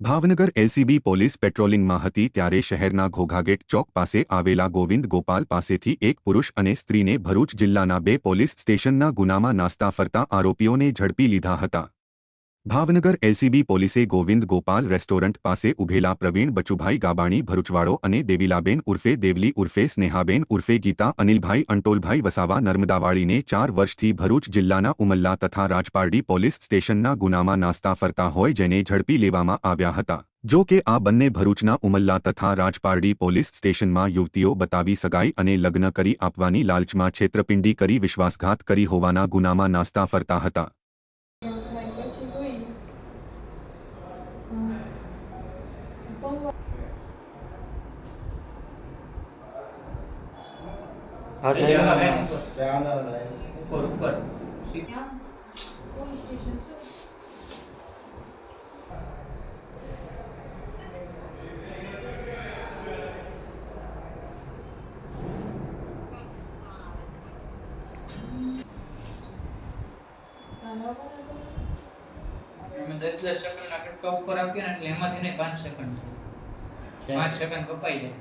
Bhavnagar LCB police પેટ્રોલિંગમાં હતી ત્યારે શહેરના ઘોઘાગેટ ચોક પાસે આવેલા ગોવિંદ ગોપાલ પાસેથી એક પુરુષ અને સ્ત્રીને ભરૂચ જિલ્લાના બે પોલીસ સ્ટેશનના ગુનામાં નાસ્તા ફરતા આરોપીઓને ઝડપી લીધા હતા. ભાવનગર એલસીબી પોલીસે ગોવિંદ ગોપાલ રેસ્ટોરન્ટ પાસે ઉભેલા પ્રવીણ બચુભાઈ ગાબાણી ભરૂચવાડો અને દેવીલાબેન ઉર્ફે દેવલી ઉર્ફે સ્નેહાબેન ઉર્ફે ગીતા, અનિલભાઈ અંટોલભાઈ વસાવા, નર્મદાવાળીને ચાર વર્ષથી ભરૂચ જિલ્લાના ઉમલ્લા તથા રાજપારડી પોલીસ સ્ટેશનના ગુનામાં નાસ્તા ફરતા હોય જેને ઝડપી લેવામાં આવ્યા હતા. જો કે આ બંને ભરૂચના ઉમલ્લા તથા રાજપારડી પોલીસ સ્ટેશનમાં યુવતીઓ બતાવી સગાઈ અને લગ્ન કરી આપવાની લાલચમાં છેતરપિંડી કરી વિશ્વાસઘાત કરી હોવાના ગુનામાં નાસ્તા ફરતા હતા. ઉપર. ઉપર. દસ દસ સેકન્ડના કટકા ઉપર આપીએ ને એટલે એમાંથી નહીં પાંચ સેકન્ડ થાય. પાંચ સેકન્ડ કપાઈ જાય.